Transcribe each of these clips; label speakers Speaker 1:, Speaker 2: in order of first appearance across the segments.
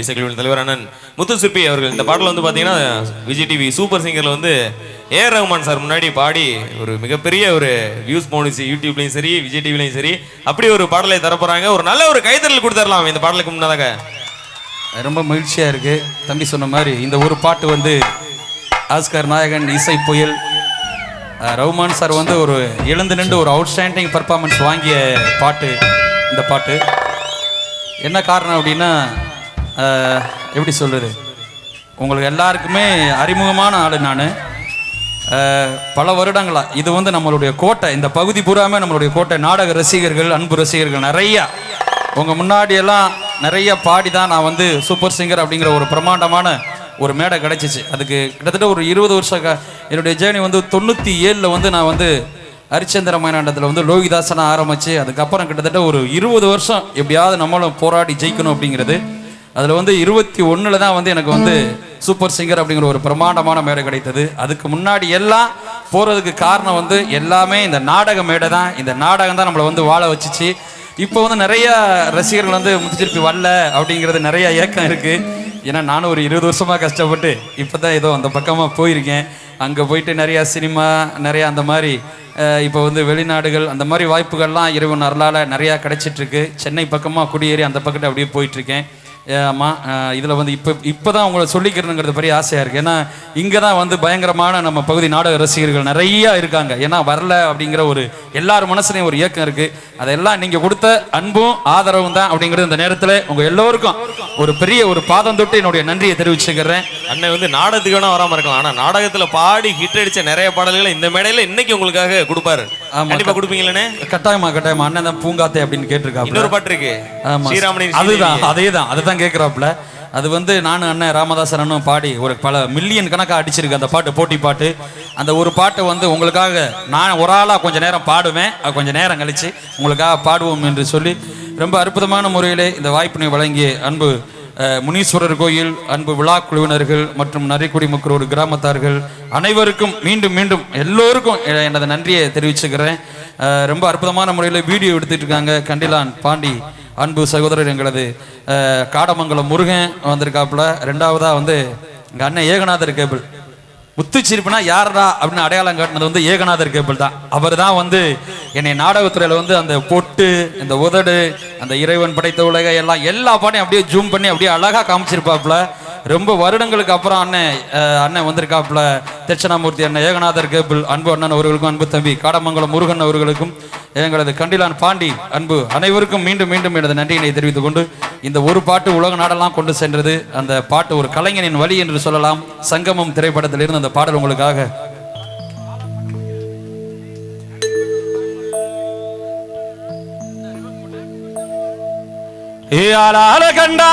Speaker 1: இசைக்குழுவின் தலைவர் அண்ணன் முத்துசிற்பி அவர்கள். இந்த பாடல் வந்து பார்த்தீங்கன்னா விஜய் டிவி சூப்பர் சிங்கரில் வந்து ஏ. ரஹ்மான் சார் முன்னாடி பாடி ஒரு மிகப்பெரிய ஒரு வியூஸ் போனுச்சு யூடியூப்லையும் சரி விஜய் டிவிலையும் சரி அப்படி ஒரு பாடலை தரப்போகிறாங்க ஒரு நல்ல ஒரு கைத்தறல் கொடுத்துடலாம் இந்த பாடலுக்கு முன்னதாக.
Speaker 2: ரொம்ப மகிழ்ச்சியாக இருக்குது தம்பி சொன்ன மாதிரி இந்த ஒரு பாட்டு வந்து ஆஸ்கர் நாயகன் இசை புயல். ரஹ்மான் சார் வந்து ஒரு எழுந்து நின்று ஒரு அவுட்ஸ்டாண்டிங் பர்ஃபார்மன்ஸ் வாங்கிய பாட்டு இந்த பாட்டு. என்ன காரணம் அப்படின்னா எப்படி சொல்கிறது உங்களுக்கு எல்லாருக்குமே அறிமுகமான ஆள் நான். பல வருடங்களாக இது வந்து நம்மளுடைய கோட்டை இந்த பகுதி பூராமே நம்மளுடைய கோட்டை. நாடக ரசிகர்கள் அன்பு ரசிகர்கள் நிறையா. உங்கள் முன்னாடியெல்லாம் நிறைய பாடி தான் நான் வந்து சூப்பர் சிங்கர் அப்படிங்கிற ஒரு பிரம்மாண்டமான ஒரு மேடை கிடச்சிச்சு. அதுக்கு கிட்டத்தட்ட ஒரு இருபது வருஷம் க- என்னுடைய ஜேர்னி வந்து தொண்ணூற்றி ஏழில் வந்து நான் வந்து ஹரிச்சந்திர மைனாண்டத்தில் வந்து லோகிதாசனை ஆரம்பித்து அதுக்கப்புறம் கிட்டத்தட்ட ஒரு இருபது வருஷம் எப்படியாவது நம்மளும் போராடி ஜெயிக்கணும் அப்படிங்கிறது. அதில் வந்து இருபத்தி ஒன்றில் தான் வந்து எனக்கு வந்து சூப்பர் சிங்கர் அப்படிங்கிற ஒரு பிரம்மாண்டமான மேடை கிடைத்தது. அதுக்கு முன்னாடி எல்லாம் போகிறதுக்கு காரணம் வந்து எல்லாமே இந்த நாடக மேடை தான். இந்த நாடகம் தான் நம்மளை வந்து வாழ வச்சுச்சு. இப்போ வந்து நிறைய ரசிகர்கள் வந்து முத்துச்சிருப்பி வரல அப்படிங்கிறது நிறைய ஏக்கம் இருக்குது ஏன்னா நானும் ஒரு இருபது வருஷமாக கஷ்டப்பட்டு இப்போ தான் ஏதோ அந்த பக்கமாக போயிருக்கேன். அங்கே போயிட்டு நிறையா சினிமா நிறையா அந்த மாதிரி இப்போ வந்து வெளிநாடுகள் அந்த மாதிரி வாய்ப்புகள்லாம் இரவு நரலால் நிறையா கிடைச்சிட்ருக்கு சென்னை பக்கமாக குடியேறி அந்த பக்கத்து அப்படியே போயிட்டுருக்கேன் ஆமாம் இதில் வந்து இப்போ இப்போ தான் உங்களை சொல்லிக்கிறணுங்கிறது பெரிய ஆசையாக இருக்குது ஏன்னா இங்கே தான் வந்து பயங்கரமான நம்ம பகுதி நாடக ரசிகர்கள் நிறையா இருக்காங்க. ஏன்னா வரல அப்படிங்கிற ஒரு எல்லார் மனசுலையும் ஒரு இயக்கம் இருக்குது அதெல்லாம் நீங்கள் கொடுத்த அன்பும் ஆதரவும் தான் அப்படிங்கிறது இந்த நேரத்தில் உங்கள் எல்லோருக்கும் ஒரு பெரிய ஒரு பாதம் தொட்டு என்னுடைய நன்றியை தெரிவிச்சுக்கிறேன்.
Speaker 1: அண்ணன் வந்து நாடகத்துக்கு வேணா வராம இருக்கலாம். ஆனா நாடகத்துல பாடி ஹிட் அடிச்ச நிறைய பாடல்களை இந்த மேடையில இன்னைக்கு உங்களுக்காக கொடுப்பாரு.
Speaker 2: ஆமா.
Speaker 1: கண்டிப்பா கொடுப்பீங்களே
Speaker 2: கட்டாயமா கட்டாயமா. அண்ணன் தான் பூங்காத்தே அப்படின்னு கேட்டிருக்காப்ல
Speaker 1: இன்னொரு பாட்டு இருக்கு.
Speaker 2: ஆமா.
Speaker 1: ஸ்ரீராமனின்
Speaker 2: அதுதான் அதே தான் அதை தான் கேட்குறாப்புல அது வந்து நானும் அண்ணன் ராமதாசன் அண்ணனும் பாடி ஒரு பல மில்லியன் கணக்காக அடிச்சிருக்கு அந்த பாட்டு போட்டி பாட்டு. அந்த ஒரு பாட்டை வந்து உங்களுக்காக நான் ஒரு ஆளாக கொஞ்சம் நேரம் பாடுவேன். அது கொஞ்சம் நேரம் கழித்து உங்களுக்காக பாடுவோம் என்று சொல்லி ரொம்ப அற்புதமான முறையிலே இந்த வாய்ப்பினை வழங்கிய அன்பு முனீஸ்வரர் கோயில் அன்பு விழா குழுவினர்கள் மற்றும் நரிக்குடி மக்களோடு கிராமத்தார்கள் அனைவருக்கும் மீண்டும் மீண்டும் எல்லோருக்கும் எனது நன்றியை தெரிவிச்சுக்கிறேன். ரொம்ப அற்புதமான முறையில் வீடியோ எடுத்துட்டு இருக்காங்க. கண்டிலான் பாண்டி அன்பு சகோதரர் எங்களது காடமங்கலம் முருகன் வந்திருக்காப்புல. ரெண்டாவதா வந்து எங்கள் அண்ணன் ஏகநாதர் கேபிள். முத்துச்சிரிப்புனா யாரா அப்படின்னு அடையாளம் காட்டினது வந்து ஏகநாதர் கேபிள் தான். அவர் தான் வந்து என்னை நாடகத்துறையில் வந்து அந்த பொட்டு இந்த உதடு அந்த இறைவன் படைத்த உலக எல்லாம் எல்லா பாட்டையும் அப்படியே ஜூம் பண்ணி அப்படியே அழகாக காமிச்சிருப்பாப்புல. ரொம்ப வருடங்களுக்கு அப்புறம் அண்ணன் அண்ணன் வந்திருக்காப்புல. தட்சிணாமூர்த்தி அண்ணன் ஏகநாதர் கேபிள் அன்பு அண்ணன் அவர்களுக்கும் அன்பு தம்பி காடமங்கலம் முருகன் அவர்களுக்கும். எங்களது கண்டிலான் பாண்டி அன்பு அனைவருக்கும் மீண்டும் மீண்டும் எனது நன்றியினை தெரிவித்துக் கொண்டு இந்த ஒரு பாட்டு உலக நாடெல்லாம் கொண்டு சென்றது. அந்த பாட்டு ஒரு கலைஞனின் வழி என்று சொல்லலாம். சங்கமம் திரைப்படத்திலிருந்து அந்த பாடல் உங்களுக்காக. ஏ ஆளால கண்டா!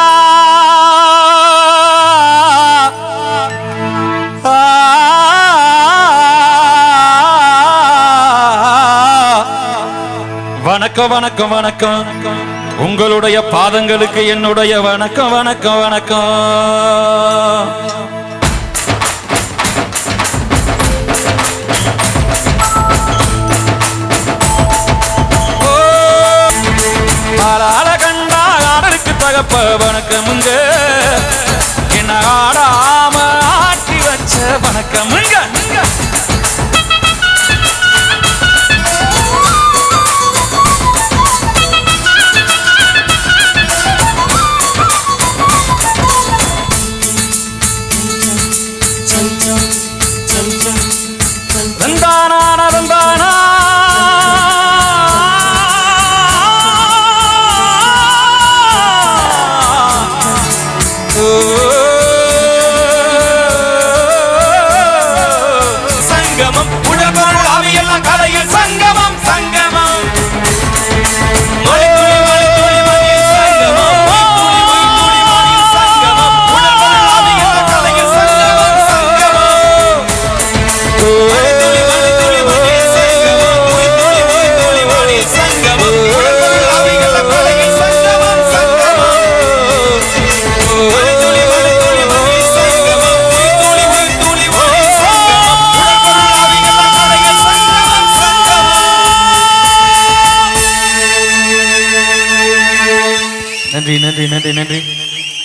Speaker 2: வணக்கம் வணக்கம் வணக்கம். உங்களுடைய பாதங்களுக்கு என்னுடைய வணக்கம் வணக்கம் வணக்கம். ஆளால கண்டா ஆடலுக்கு தகப்ப வணக்கமுங்க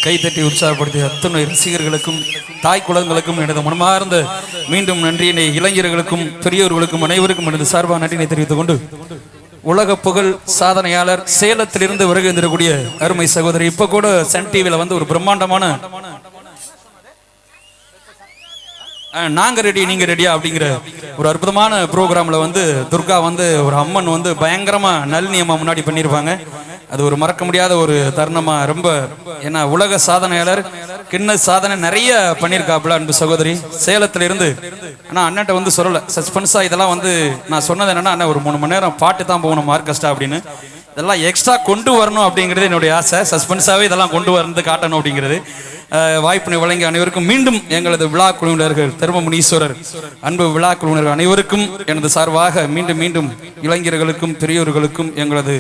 Speaker 2: கைத்தட்டி உற்சாகப்படுத்திய அத்தனை ரசிகர்களுக்கும் தாய் குழந்தைகளுக்கும் எனது மனமார்ந்த மீண்டும் நன்றியினை இளைஞர்களுக்கும் பெரியோர்களுக்கும் அனைவருக்கும் எனது சார்பாக நன்றினை தெரிவித்துக் கொண்டு உலக புகழ் சாதனையாளர் சேலத்திலிருந்து வருகை தரக்கூடிய அருமை சகோதரி இப்ப கூட சன் டிவியில வந்து ஒரு பிரம்மாண்டமான நாங்க ரெடி நீங்க ரெடியா அப்படிங்கிற ஒரு அற்புதமான ப்ரோக்ராம்ல வந்து துர்கா வந்து ஒரு அம்மன் வந்து பயங்கரமா நளினியம்மா முன்னாடி பண்ணியிருப்பாங்க. அது ஒரு மறக்க முடியாத ஒரு தருணமா ரொம்ப ஏன்னா உலக சாதனையாளர் கிண்ண சாதனை நிறைய பண்ணியிருக்காப்புல அன்பு சகோதரி. சேலத்துல இருந்து ஆனா அண்ணன்ட்ட வந்து சொல்லல. சஸ்பென்ஸா இதெல்லாம் வந்து நான் சொன்னது என்னன்னா அண்ணா ஒரு மூணு மணி நேரம் பாட்டு தான் போகணும் மார்க்கஸ்டா அப்படின்னு. இதெல்லாம் எக்ஸ்ட்ரா கொண்டு வரணும் அப்படிங்கிறது என்னுடைய ஆசை. சஸ்பென்ஸாவே இதெல்லாம் கொண்டு வரது காட்டணும் அப்படிங்கிறது. வாய்ப்பினை வழங்கிய அனைவருக்கும் மீண்டும் எங்களது விழா குழுவினர்கள் தர்மமுனீஸ்வரர் அன்பு விழா குழுவினர்கள் அனைவருக்கும் எனது சார்பாக மீண்டும் மீண்டும் இளைஞர்களுக்கும் பெரியோர்களுக்கும் எங்களது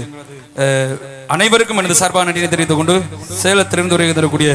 Speaker 2: அனைவருக்கும் எனது சார்பாக நன்றியை தெரிவித்துக் கொண்டு சேலத்திலிருந்து உரையை தரக்கூடிய